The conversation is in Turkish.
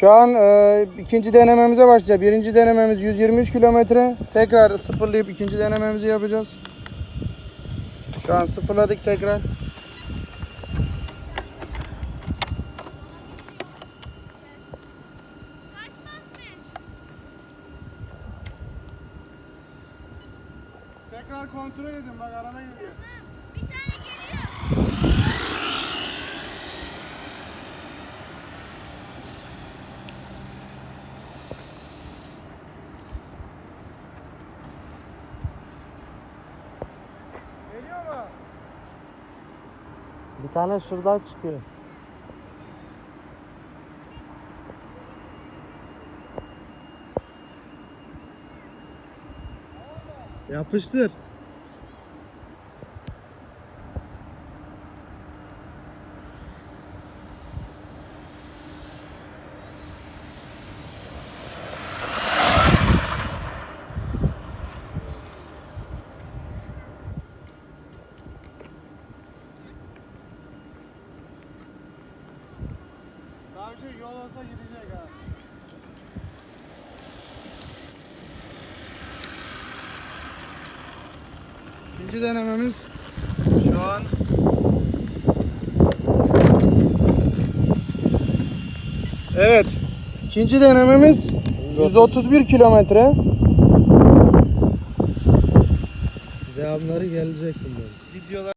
Şu an e, ikinci denememize başlayacağız. Birinci denememiz 123 kilometre. Tekrar sıfırlayıp ikinci denememizi yapacağız. Şu an sıfırladık tekrar. Tekrar kontrol edin bak araba geliyor. Bir tane şuradan çıkıyor. Yapıştır. Savcı yol olsa gidecek ha. İkinci denememiz şu an Evet. İkinci denememiz 131 kilometre. Devamları gelecek bunların. Videolar